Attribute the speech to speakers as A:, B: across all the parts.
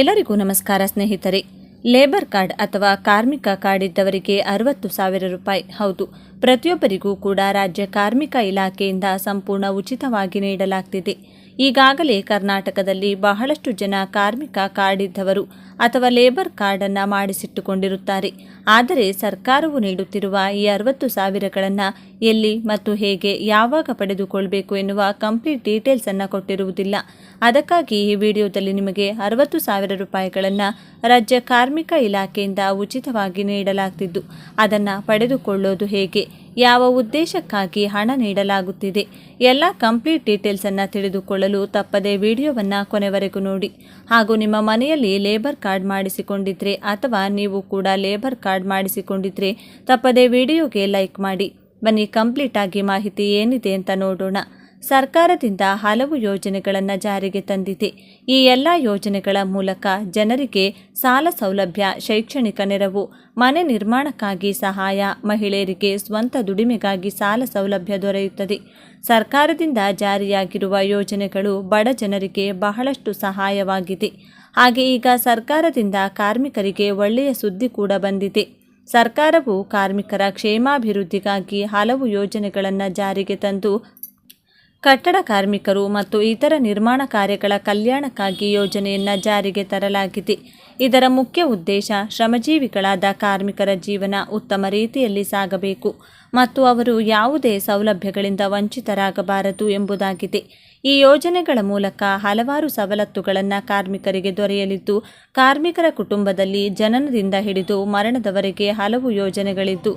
A: ಎಲ್ಲರಿಗೂ ನಮಸ್ಕಾರ ಸ್ನೇಹಿತರೆ. ಲೇಬರ್ ಕಾರ್ಡ್ ಅಥವಾ ಕಾರ್ಮಿಕ ಕಾರ್ಡ್ ಇದ್ದವರಿಗೆ ಅರವತ್ತು ಸಾವಿರ ರೂಪಾಯಿ. ಹೌದು, ಪ್ರತಿಯೊಬ್ಬರಿಗೂ ಕೂಡ ರಾಜ್ಯ ಕಾರ್ಮಿಕ ಇಲಾಖೆಯಿಂದ ಸಂಪೂರ್ಣ ಉಚಿತವಾಗಿ ನೀಡಲಾಗ್ತಿದೆ. ಈಗಾಗಲೇ ಕರ್ನಾಟಕದಲ್ಲಿ ಬಹಳಷ್ಟು ಜನ ಕಾರ್ಮಿಕ ಕಾರ್ಡ್ ಇದ್ದವರು ಅಥವಾ ಲೇಬರ್ ಕಾರ್ಡನ್ನು ಮಾಡಿಸಿಟ್ಟುಕೊಂಡಿರುತ್ತಾರೆ. ಆದರೆ ಸರ್ಕಾರವು ನೀಡುತ್ತಿರುವ ಈ ಅರವತ್ತು ಸಾವಿರಗಳನ್ನು ಎಲ್ಲಿ ಮತ್ತು ಹೇಗೆ ಯಾವಾಗ ಪಡೆದುಕೊಳ್ಬೇಕು ಎನ್ನುವ ಕಂಪ್ಲೀಟ್ ಡೀಟೇಲ್ಸ್ ಅನ್ನು ಕೊಟ್ಟಿರುವುದಿಲ್ಲ. ಅದಕ್ಕಾಗಿ ಈ ವಿಡಿಯೋದಲ್ಲಿ ನಿಮಗೆ ಅರವತ್ತು ಸಾವಿರ ರೂಪಾಯಿಗಳನ್ನು ರಾಜ್ಯ ಕಾರ್ಮಿಕ ಇಲಾಖೆಯಿಂದ ಉಚಿತವಾಗಿ ನೀಡಲಾಗ್ತಿದ್ದು. ಅದನ್ನು ಪಡೆದುಕೊಳ್ಳೋದು ಹೇಗೆ? ಯಾವ ಉದ್ದೇಶಕ್ಕಾಗಿ ಹಣ ನೀಡಲಾಗುತ್ತಿದೆ? ಎಲ್ಲ ಕಂಪ್ಲೀಟ್ ಡೀಟೇಲ್ಸನ್ನು ತಿಳಿದುಕೊಳ್ಳಲು ತಪ್ಪದೆ ವಿಡಿಯೋವನ್ನು ಕೊನೆವರೆಗೂ ನೋಡಿ. ಹಾಗೂ ನಿಮ್ಮ ಮನೆಯಲ್ಲಿ ಲೇಬರ್ ಕಾರ್ಡ್ ಮಾಡಿಸಿಕೊಂಡಿದ್ರೆ ಅಥವಾ ನೀವು ಕೂಡ ಲೇಬರ್ ಕಾರ್ಡ್ ಮಾಡಿಸಿಕೊಂಡಿದ್ರೆ ತಪ್ಪದೆ ವಿಡಿಯೋಗೆ ಲೈಕ್ ಮಾಡಿ. ಬನ್ನಿ ಕಂಪ್ಲೀಟ್ ಆಗಿ ಮಾಹಿತಿ ಏನಿದೆ ಅಂತ ನೋಡೋಣ. ಸರ್ಕಾರದಿಂದ ಹಲವು ಯೋಜನೆಗಳನ್ನು ಜಾರಿಗೆ ತಂದಿದೆ. ಈ ಎಲ್ಲ ಯೋಜನೆಗಳ ಮೂಲಕ ಜನರಿಗೆ ಸಾಲ ಸೌಲಭ್ಯ, ಶೈಕ್ಷಣಿಕ ನೆರವು, ಮನೆ ನಿರ್ಮಾಣಕ್ಕಾಗಿ ಸಹಾಯ, ಮಹಿಳೆಯರಿಗೆ ಸ್ವಂತ ದುಡಿಮೆಗಾಗಿ ಸಾಲ ಸೌಲಭ್ಯ ದೊರೆಯುತ್ತದೆ. ಸರ್ಕಾರದಿಂದ ಜಾರಿಯಾಗಿರುವ ಯೋಜನೆಗಳು ಬಡ ಜನರಿಗೆ ಬಹಳಷ್ಟು ಸಹಾಯವಾಗಿದೆ. ಹಾಗೆ ಈಗ ಸರ್ಕಾರದಿಂದ ಕಾರ್ಮಿಕರಿಗೆ ಒಳ್ಳೆಯ ಸುದ್ದಿ ಕೂಡ ಬಂದಿದೆ. ಸರ್ಕಾರವು ಕಾರ್ಮಿಕರ ಕ್ಷೇಮಾಭಿವೃದ್ಧಿಗಾಗಿ ಹಲವು ಯೋಜನೆಗಳನ್ನು ಜಾರಿಗೆ ತಂದು ಕಟ್ಟಡ ಕಾರ್ಮಿಕರು ಮತ್ತು ಇತರ ನಿರ್ಮಾಣ ಕಾರ್ಯಗಳ ಕಲ್ಯಾಣಕ್ಕಾಗಿ ಯೋಜನೆಯನ್ನು ಜಾರಿಗೆ ತರಲಾಗಿದೆ. ಇದರ ಮುಖ್ಯ ಉದ್ದೇಶ ಶ್ರಮಜೀವಿಗಳಾದ ಕಾರ್ಮಿಕರ ಜೀವನ ಉತ್ತಮ ರೀತಿಯಲ್ಲಿ ಸಾಗಬೇಕು ಮತ್ತು ಅವರು ಯಾವುದೇ ಸೌಲಭ್ಯಗಳಿಂದ ವಂಚಿತರಾಗಬಾರದು ಎಂಬುದಾಗಿದೆ. ಈ ಯೋಜನೆಗಳ ಮೂಲಕ ಹಲವಾರು ಸವಲತ್ತುಗಳನ್ನು ಕಾರ್ಮಿಕರಿಗೆ ದೊರೆಯಲಿದ್ದು, ಕಾರ್ಮಿಕರ ಕುಟುಂಬದಲ್ಲಿ ಜನನದಿಂದ ಹಿಡಿದು ಮರಣದವರೆಗೆ ಹಲವು ಯೋಜನೆಗಳಿದ್ದು,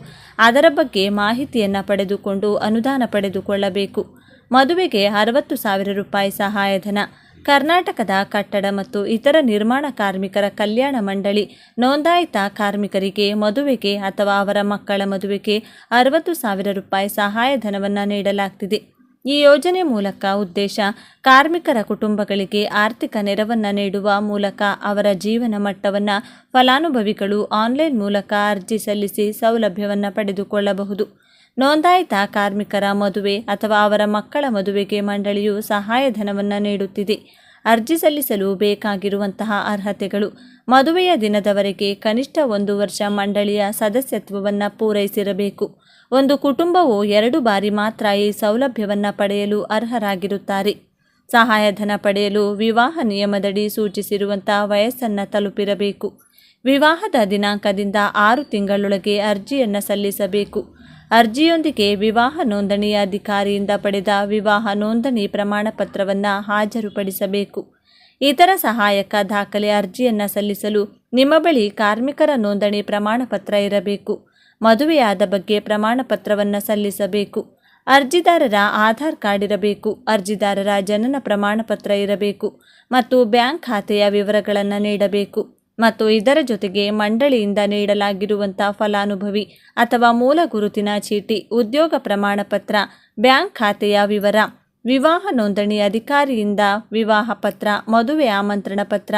A: ಅದರ ಬಗ್ಗೆ ಮಾಹಿತಿಯನ್ನು ಪಡೆದುಕೊಂಡು ಅನುದಾನ ಪಡೆದುಕೊಳ್ಳಬೇಕು. ಮದುವೆಗೆ ಅರವತ್ತು ಸಾವಿರ ರೂಪಾಯಿ ಸಹಾಯಧನ ಕರ್ನಾಟಕದ ಕಟ್ಟಡ ಮತ್ತು ಇತರ ನಿರ್ಮಾಣ ಕಾರ್ಮಿಕರ ಕಲ್ಯಾಣ ಮಂಡಳಿ ನೋಂದಾಯಿತ ಕಾರ್ಮಿಕರಿಗೆ ಮದುವೆಗೆ ಅಥವಾ ಅವರ ಮಕ್ಕಳ ಮದುವೆಗೆ ಅರವತ್ತು ಸಾವಿರ ರೂಪಾಯಿ ಸಹಾಯಧನವನ್ನು ನೀಡಲಾಗ್ತಿದೆ. ಈ ಯೋಜನೆ ಮೂಲಕ ಉದ್ದೇಶ, ಕಾರ್ಮಿಕರ ಕುಟುಂಬಗಳಿಗೆ ಆರ್ಥಿಕ ನೆರವನ್ನು ನೀಡುವ ಮೂಲಕ ಅವರ ಜೀವನ ಮಟ್ಟವನ್ನು ಫಲಾನುಭವಿಗಳು ಆನ್ಲೈನ್ ಮೂಲಕ ಅರ್ಜಿ ಸಲ್ಲಿಸಿ ಸೌಲಭ್ಯವನ್ನು ಪಡೆದುಕೊಳ್ಳಬಹುದು. ನೋಂದಾಯಿತ ಕಾರ್ಮಿಕರ ಮದುವೆ ಅಥವಾ ಅವರ ಮಕ್ಕಳ ಮದುವೆಗೆ ಮಂಡಳಿಯು ಸಹಾಯಧನವನ್ನು ನೀಡುತ್ತಿದೆ. ಅರ್ಜಿ ಸಲ್ಲಿಸಲು ಬೇಕಾಗಿರುವಂತಹ ಅರ್ಹತೆಗಳು. ಮದುವೆಯ ದಿನದವರೆಗೆ ಕನಿಷ್ಠ ಒಂದು ವರ್ಷ ಮಂಡಳಿಯ ಸದಸ್ಯತ್ವವನ್ನು ಪೂರೈಸಿರಬೇಕು. ಒಂದು ಕುಟುಂಬವು ಎರಡು ಬಾರಿ ಮಾತ್ರ ಈ ಸೌಲಭ್ಯವನ್ನು ಪಡೆಯಲು ಅರ್ಹರಾಗಿರುತ್ತಾರೆ. ಸಹಾಯಧನ ಪಡೆಯಲು ವಿವಾಹ ನಿಯಮದಡಿ ಸೂಚಿಸಿರುವಂತಹ ವಯಸ್ಸನ್ನು ತಲುಪಿರಬೇಕು. ವಿವಾಹದ ದಿನಾಂಕದಿಂದ ಆರು ತಿಂಗಳೊಳಗೆ ಅರ್ಜಿಯನ್ನು ಸಲ್ಲಿಸಬೇಕು. ಅರ್ಜಿಯೊಂದಿಗೆ ವಿವಾಹ ನೋಂದಣಿ ಅಧಿಕಾರಿಯಿಂದ ಪಡೆದ ವಿವಾಹ ನೋಂದಣಿ ಪ್ರಮಾಣಪತ್ರವನ್ನು ಹಾಜರುಪಡಿಸಬೇಕು. ಇತರ ಸಹಾಯಕ ದಾಖಲೆ ಅರ್ಜಿಯನ್ನು ಸಲ್ಲಿಸಲು ನಿಮ್ಮ ಬಳಿ ಕಾರ್ಮಿಕರ ನೋಂದಣಿ ಪ್ರಮಾಣಪತ್ರ ಇರಬೇಕು. ಮದುವೆಯಾದ ಬಗ್ಗೆ ಪ್ರಮಾಣಪತ್ರವನ್ನು ಸಲ್ಲಿಸಬೇಕು. ಅರ್ಜಿದಾರರ ಆಧಾರ್ ಕಾರ್ಡ್ ಇರಬೇಕು. ಅರ್ಜಿದಾರರ ಜನನ ಪ್ರಮಾಣಪತ್ರ ಇರಬೇಕು. ಮತ್ತು ಬ್ಯಾಂಕ್ ಖಾತೆಯ ವಿವರಗಳನ್ನು ನೀಡಬೇಕು. ಮತ್ತು ಇದರ ಜೊತೆಗೆ ಮಂಡಳಿಯಿಂದ ನೀಡಲಾಗಿರುವಂಥ ಫಲಾನುಭವಿ ಅಥವಾ ಮೂಲ ಗುರುತಿನ ಚೀಟಿ, ಉದ್ಯೋಗ ಪ್ರಮಾಣಪತ್ರ, ಬ್ಯಾಂಕ್ ಖಾತೆಯ ವಿವರ, ವಿವಾಹ ನೋಂದಣಿ ಅಧಿಕಾರಿಯಿಂದ ವಿವಾಹ ಪತ್ರ, ಮದುವೆ ಆಮಂತ್ರಣ ಪತ್ರ,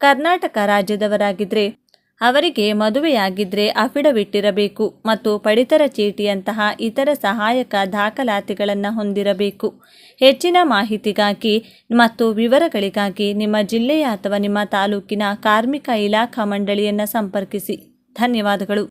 A: ಕರ್ನಾಟಕ ರಾಜ್ಯದವರಾಗಿದ್ದರೆ ಅವರಿಗೆ ಮದುವೆಯಾಗಿದ್ದರೆ ಅಫಿಡವಿಟ್ಟಿರಬೇಕು ಮತ್ತು ಪಡಿತರ ಚೀಟಿಯಂತಹ ಇತರ ಸಹಾಯಕ ದಾಖಲಾತಿಗಳನ್ನು ಹೊಂದಿರಬೇಕು. ಹೆಚ್ಚಿನ ಮಾಹಿತಿಗಾಗಿ ಮತ್ತು ವಿವರಗಳಿಗಾಗಿ ನಿಮ್ಮ ಜಿಲ್ಲೆಯ ಅಥವಾ ನಿಮ್ಮ ತಾಲೂಕಿನ ಕಾರ್ಮಿಕ ಇಲಾಖಾ ಮಂಡಳಿಯನ್ನು ಸಂಪರ್ಕಿಸಿ. ಧನ್ಯವಾದಗಳು.